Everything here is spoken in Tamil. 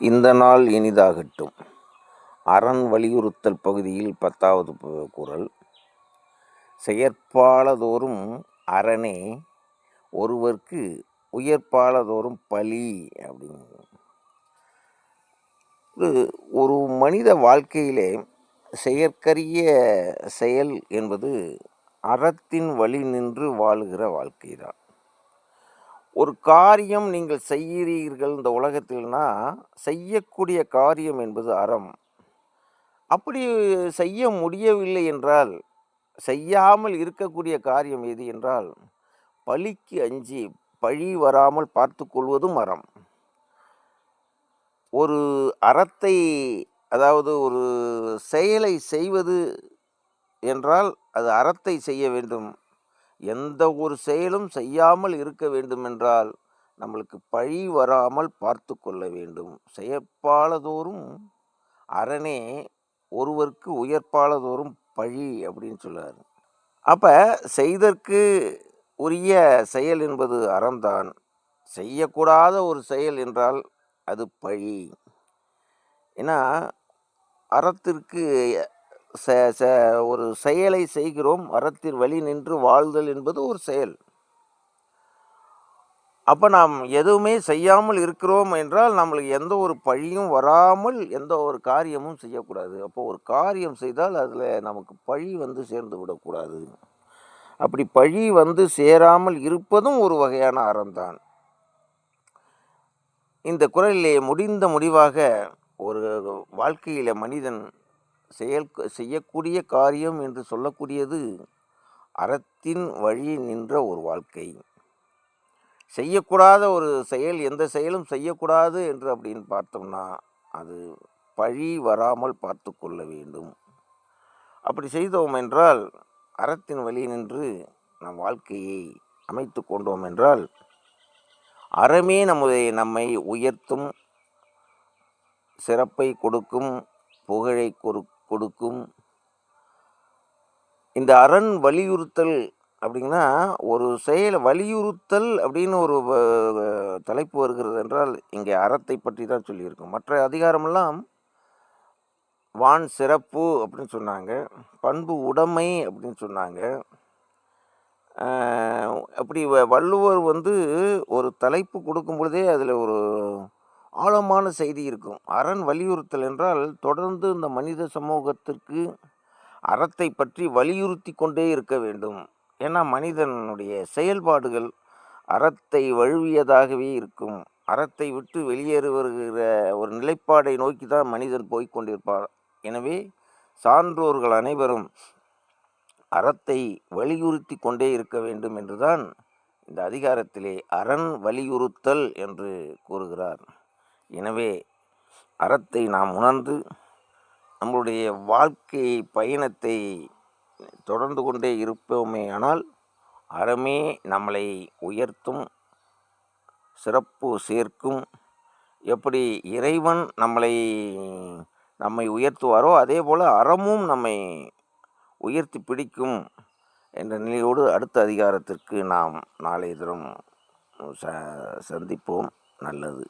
இந்த நாள் இனிதாகட்டும். அரண் வலியுறுத்தல் பகுதியில் பத்தாவது குரல். செயற்பாலதோறும் அரணே ஒருவர்க்கு உயர்ப்பாலதோறும் பலி அப்படின்னு. இது ஒரு மனித வாழ்க்கையிலே செயற்கரிய செயல் என்பது அறத்தின் வழி நின்று வாழுகிற வாழ்க்கை தான் ஒரு காரியம் நீங்கள் செய்கிறீர்கள் இந்த உலகத்தில்னா செய்யக்கூடிய காரியம் என்பது அறம். அப்படி செய்ய முடியவில்லை என்றால் செய்யாமல் இருக்கக்கூடிய காரியம் எது என்றால் பழிக்கு அஞ்சி பழி வராமல் பார்த்து கொள்வதும் அறம். ஒரு அறத்தை அதாவது ஒரு செயலை செய்வது என்றால் அது அறத்தை செய்ய வேண்டும். எந்த ஒரு செயலும் செய்யாமல் இருக்க வேண்டுமென்றால் நம்மளுக்கு பழி வராமல் பார்த்து கொள்ள வேண்டும். செயற்பாலதோறும் அரணே ஒருவருக்கு உயர்ப்பாலதோறும் பழி அப்படின்னு சொல்லுவார் அப்போ செய்தற்கு உரிய செயல் என்பது அறம்தான். செய்யக்கூடாத ஒரு செயல் என்றால் அது பழி. ஏன்னா அறத்திற்கு ஒரு செயலை செய்கிறோம் வரத்தில் வழி நின்று வாழ்தல் என்பது ஒரு செயல். அப்போ நாம் எதுவுமே செய்யாமல் இருக்கிறோம் என்றால் நம்மளுக்கு எந்த ஒரு பழியும் வராமல் எந்த ஒரு காரியமும் செய்யக்கூடாது. அப்போ ஒரு காரியம் செய்தால் அதில் நமக்கு பழி வந்து சேர்ந்து விடக்கூடாது. அப்படி பழி வந்து சேராமல் இருப்பதும் ஒரு வகையான அறம்தான். இந்த குரலிலே முடிந்த முடிவாக ஒரு வாழ்க்கையில் மனிதன் செயல் செய்யக்கூடிய காரியம் என்று சொல்லக்கூடியது அறத்தின் வழி நின்ற ஒரு வாழ்க்கை. செய்யக்கூடாத ஒரு செயல் எந்த செயலும் செய்யக்கூடாது என்று அப்படின்னு பார்த்தோம்னா அது பழி வராமல் பார்த்து கொள்ள வேண்டும். அப்படி செய்தோம் என்றால் அறத்தின் வழி நின்று நம் வாழ்க்கையை அமைத்து கொண்டோம் என்றால் அறமே நம்முடைய நம்மை உயர்த்தும் சிறப்பை கொடுக்கும் புகழை கொடு கொடுக்கும். இந்த அரண் வலியுறுத்தல் அப்படின்னா ஒரு செயலை வலியுறுத்தல் அப்படின்னு ஒரு தலைப்பு வருகிறது என்றால் இங்கே அறத்தை பற்றி தான் சொல்லியிருக்கோம். மற்ற அதிகாரமெல்லாம் வான் சிறப்பு அப்படின்னு சொன்னாங்க பண்பு உடைமை அப்படின்னு சொன்னாங்க. அப்படி வ- வள்ளுவர் வந்து ஒரு தலைப்பு கொடுக்கும் பொழுதே அதில் ஒரு ஆழமான செய்தி இருக்கும். அரண் வலியுறுத்தல் என்றால் தொடர்ந்து இந்த மனித சமூகத்திற்கு அறத்தை பற்றி வலியுறுத்தி கொண்டே இருக்க வேண்டும். ஏன்னா மனிதனுடைய செயல்பாடுகள் அறத்தை வழுவியதாகவே இருக்கும். அறத்தை விட்டு வெளியேறி வருகிற ஒரு நிலைப்பாடை நோக்கி தான் மனிதன் போய்கொண்டிருப்பார் எனவே சான்றோர்கள் அனைவரும் அறத்தை வலியுறுத்தி கொண்டே இருக்க வேண்டும் என்றுதான் இந்த அதிகாரத்திலே அரண் வலியுறுத்தல் என்று கூறுகிறார். எனவே அறத்தை நாம் உணர்ந்து நம்மளுடைய வாழ்க்கை பயணத்தை தொடர்ந்து கொண்டே இருப்போமே ஆனால் அறமே நம்மளை உயர்த்தும் சிறப்பு சேர்க்கும். எப்படி இறைவன் நம்மளை நம்மை உயர்த்துவாரோ அதே போல் அறமும் நம்மை உயர்த்தி பிடிக்கும் என்ற நிலையோடு அடுத்த அதிகாரத்திற்கு நாம் நாளை தினம் ச சந்திப்போம். நல்லது.